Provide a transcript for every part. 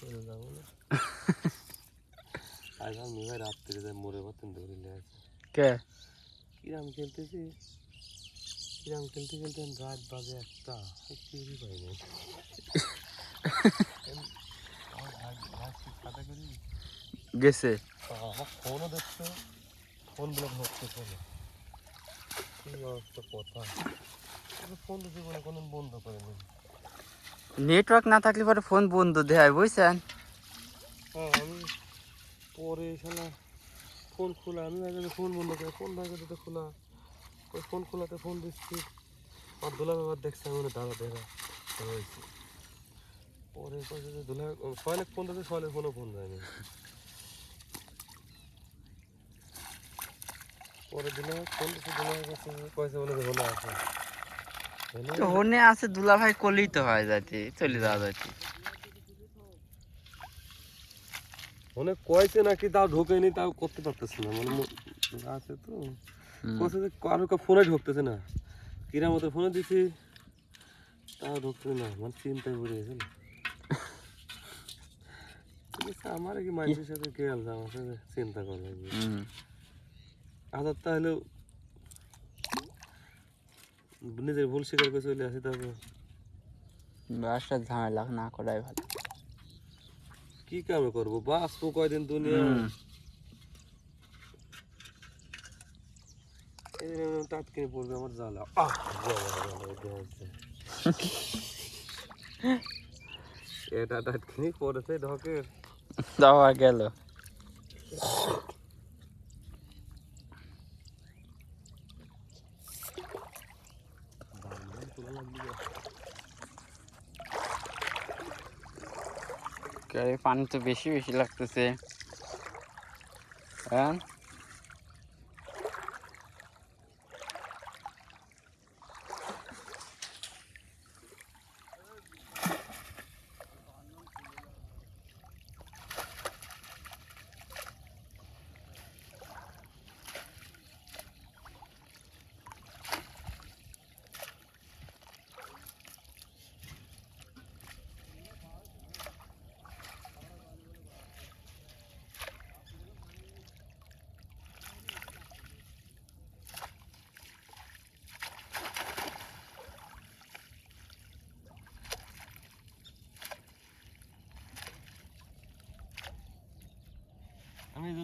করে যাব না। আজ আমি রাত্রে ধরিলে আছে কে? কিরাম খেলতেছি? কিরাম খেলতে খেলতে আমি রাত বাজে একটা। পাই নাই। গেছে। ফোনও দেখছে। ফোন ব্লক হচ্ছে ফোন তো জীবনে কোনো বন্ধ করেনি নেটওয়ার্ক না থাকলে পরে ফোন বন্ধ দেয় বুঝছেন? হ্যাঁ আমি পরে শালা ফোন খোলা, আমি ভাবছি ফোন বন্ধ করে, ফোন ভাগে দিতে খোলা। ওই ফোন খোলাতে ফোন দিচ্ছি। আর দোলা ব্যাপার দেখছে, আমি দাঁড়া দেখা হয়েছে পরে কয়েছে যে, দোলা সয়েলের ফোন দিতে সয়েলের ফোনও ফোন যায়নি পরে দিলে ফোন দিচ্ছে দোলা কাছে কয়েছে বলে আছে হোলা তো হনে আছে দুলা ভাই করলেই তো হয় যাতে চলে যাওয়া যাচ্ছে অনেক কয়েছে নাকি তাও ঢোকেনি তাও করতে পারতেছে না। মানে আছে তো। কোথায় যে কারও কা ফোনে ঢুকতেছে না। কিরা মতো ফোনে দিছি তাও ঢুকতেছে না। মানে চিন্তায় পড়ে গেছে না। আমার কি মানুষের সাথে কে আলছে আমার সাথে চিন্তা করা লাগবে। আদার তাহলে নিজের ভুল স্বীকার করে চলে আসি তারপর। বাসটা ঝামেলা না করাই ভালো। কি কামে করব? বাঁচবো কয়দিন দুনিয়া। পড়বে আমার জ্বালা। এটা হচ্ছে। এটা টাট কিনে পড়েছে ঢকের। যাওয়া গেল কে, পানি তো বেশি বেশি লাগতেছে। হ্যাঁ?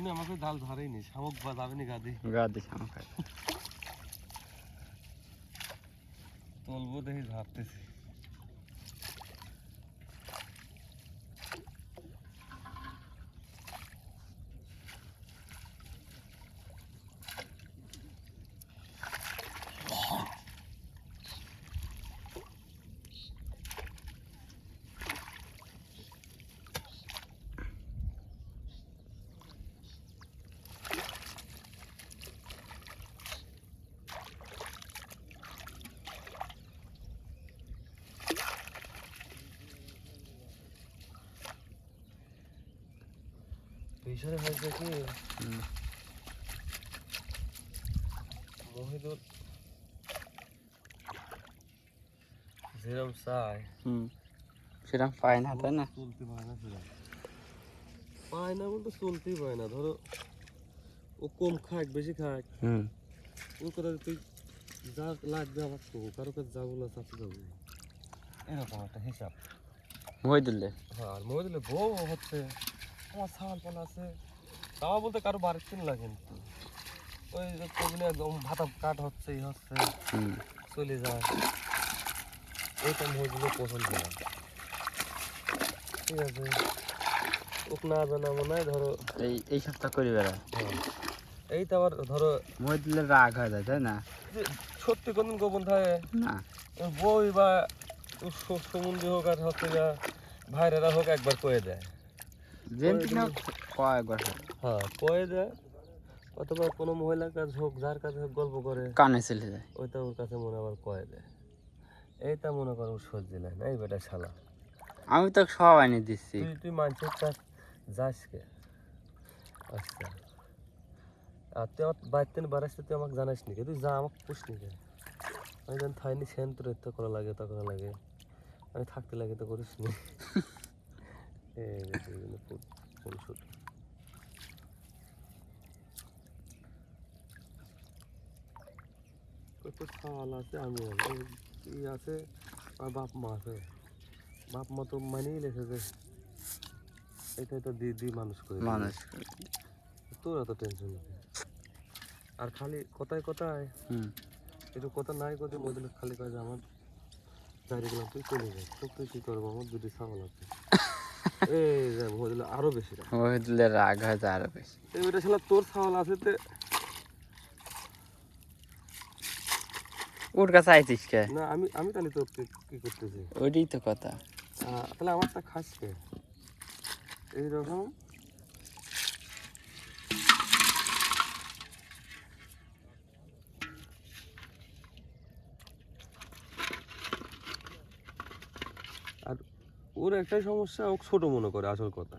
জন্য আমাকে জাল ধরেনি শামুক বা যাবেনি গাদি গা শামুক তুলবো দেখি ভাবতেছি বিষয় হয়েছে কি মহিদুল। যেরকম চায় হুম। সেরকম পায় না তাই না? চলতে পারে না সেরকম পায় না বলতে চলতেই পায় না। ধরো ও কম খাক বেশি খাক। হুম। ও কথা তুই যা লাগবে আমার তো কারও কাছে যাব না চাপে যাব এরকম একটা হিসাব। মই দিলে হ্যাঁ আর মহিদুলে বউ হচ্ছে আমার ছাল পাল আছে। তাও বলতে কারও বাড়ির কিনে লাগে কিন্তু ওই যে কবিনে একদম ভাতা কাট হচ্ছে এই হচ্ছে চলে যায়। এইটা মহিদুলে পছন্দ না ঠিক আছে। ওকে না জানা মনে হয় ধরো এই এই সপ্তাহ করে বেড়া। হ্যাঁ। এইটা আবার ধরো মই দিলে রাগ হয়ে যায় তাই না? সত্যি কোনদিন গোপন থাকে? না। বই বা ওর স- হোক আর হচ্ছে যা ভাইরেরা হোক একবার কয়ে দেয়। না হয়। হ্যাঁ কয়ে দেয় অথবা কোনো মহিলার কাছে হোক যার কাছে হোক গল্প করে কানে চলে যায়। ওইটা ওর কাছে মনে আবার কয়ে দেয় এইটা মনে করো ওর সহ্য লাগে না এই বেটা শালা। আমি তো সব আনি দিচ্ছি। তুই তুই মানুষের কাছ যাস কে? আচ্ছা। আর তুই আমার বাড়িতে বাড়াস তুই আমাকে জানাস নি তুই যা আমাকে পুষ নি আমি জানি থাইনি সেন তোর করা লাগে তা করা লাগে। আমি থাকতে লাগে তো করিস নি। বিভিন্ন কত আছে আমি। ই আছে? আর বাপ মা আছে। বাপ মা তো মানিয়ে লেখে যে এটাই তো দি দি মানুষ করে। মানুষ তোর এত টেনশন আর খালি কথায় কথায় একটু কথা নাই কথা মধ্যে খালি কাজ আমার গেলাম তুই চলে যাই তো তুই কি করব? আমার দুটি ছাগল আছে। এই যে মধ্যে আরও বেশি রাগ। হয় আরও বেশি। শালা তোর ছাগল আছে তে। ওর কাছে আইতিস কে? না আমি আমি তাহলে তোর কি করতেছি? ওইটাই তো কথা। তাহলে আমারটা খাস কে? এইরকম আর ওর একটাই সমস্যা ও ছোট মনে করে আসল কথা।